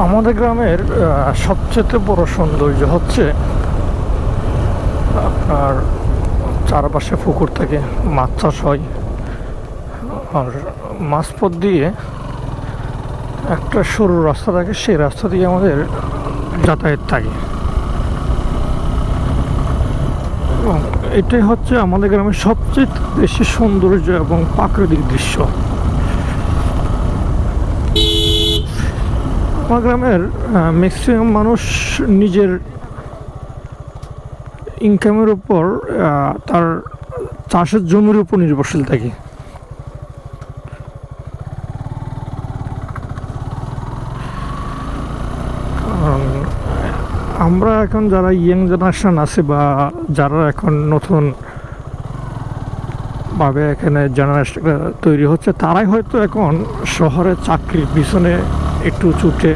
আমাদের গ্রামের সবচেয়ে বড় সৌন্দর্য হচ্ছে আপনার চারপাশে পুকুর থেকে মাছ চাষ হয়। আর মাঝপথ দিয়ে একটা সরু রাস্তা থাকে, সেই রাস্তা দিয়ে আমাদের যাতায়াত থাকে। এবং এটাই হচ্ছে আমাদের গ্রামের সবচেয়ে বেশি সৌন্দর্য এবং প্রাকৃতিক দৃশ্য। আমার গ্রামের ম্যাক্সিমাম মানুষ নিজের ইনকামের উপর তার চাষের জমির উপর নির্ভরশীল থাকে। আমরা এখন যারা ইয়াং জেনারেশন আছে বা যারা এখন নতুন ভাবে এখানে জেনারেশন তৈরি হচ্ছে, তারাই হয়তো এখন শহরে চাকরির পিছনে একটু ছুটে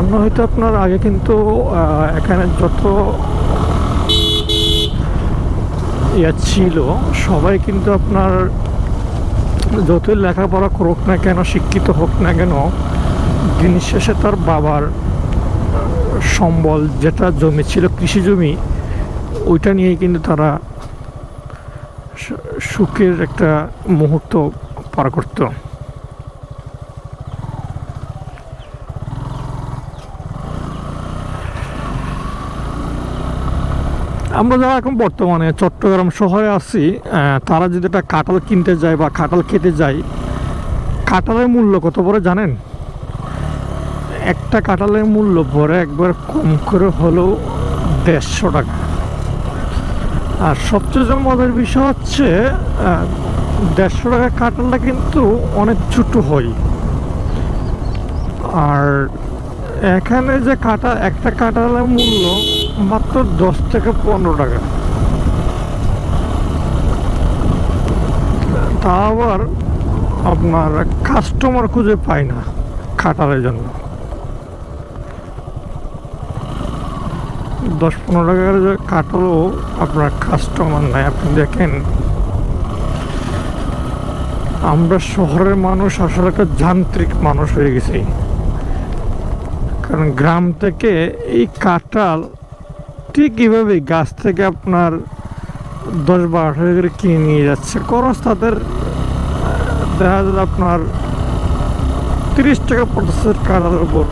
আমরা হয়তো আপনার আগে কিন্তু এখানে যত ইয়া ছিল, সবাই কিন্তু আপনার যতই লেখাপড়া করুক না কেন, শিক্ষিত হোক না কেন দিন শেষে তার বাবার সম্বল, যেটা জমি ছিল, কৃষি জমি, ওইটা নিয়েই কিন্তু তারা সুখের একটা মুহূর্ত পার করতো। আমরা যারা এখন বর্তমানে চট্টগ্রাম শহরে আছি তারা যদি একটা কাঁঠাল কিনতে যায় বা কাঁঠাল খেতে যায়, কাঁঠালের মূল্য কত পরে জানেন? একটা কাঁঠালের মূল্য পরে একবার কম করে হলেও দেড়শো টাকা। আর সবচেয়ে মজার বিষয় হচ্ছে দেড়শো টাকার কাঁঠালটা কিন্তু অনেক ছোটো হয়। আর এখানে যে কাটা একটা কাঁঠালের মূল্য মাত্র দশ থেকে পনেরো টাকা। তা আবার আপনার কাস্টমার খুঁজে পায় না কাঁঠালের জন্য। দশ পনেরো টাকার যে কাঁঠালও আপনার কাস্টমার নাই। আপনি দেখেন আমরা শহরের মানুষ আসলে একটা যান্ত্রিক মানুষ হয়ে গেছি। কারণ গ্রাম থেকে এই কাঁঠাল ঠিক কীভাবে গাছ থেকে আপনার দশ বারো করে কিনে নিয়ে যাচ্ছে। খরচ তাদের দেখা যাবে আপনার তিরিশ টাকা পঞ্চাশের কাঁঠালের উপর।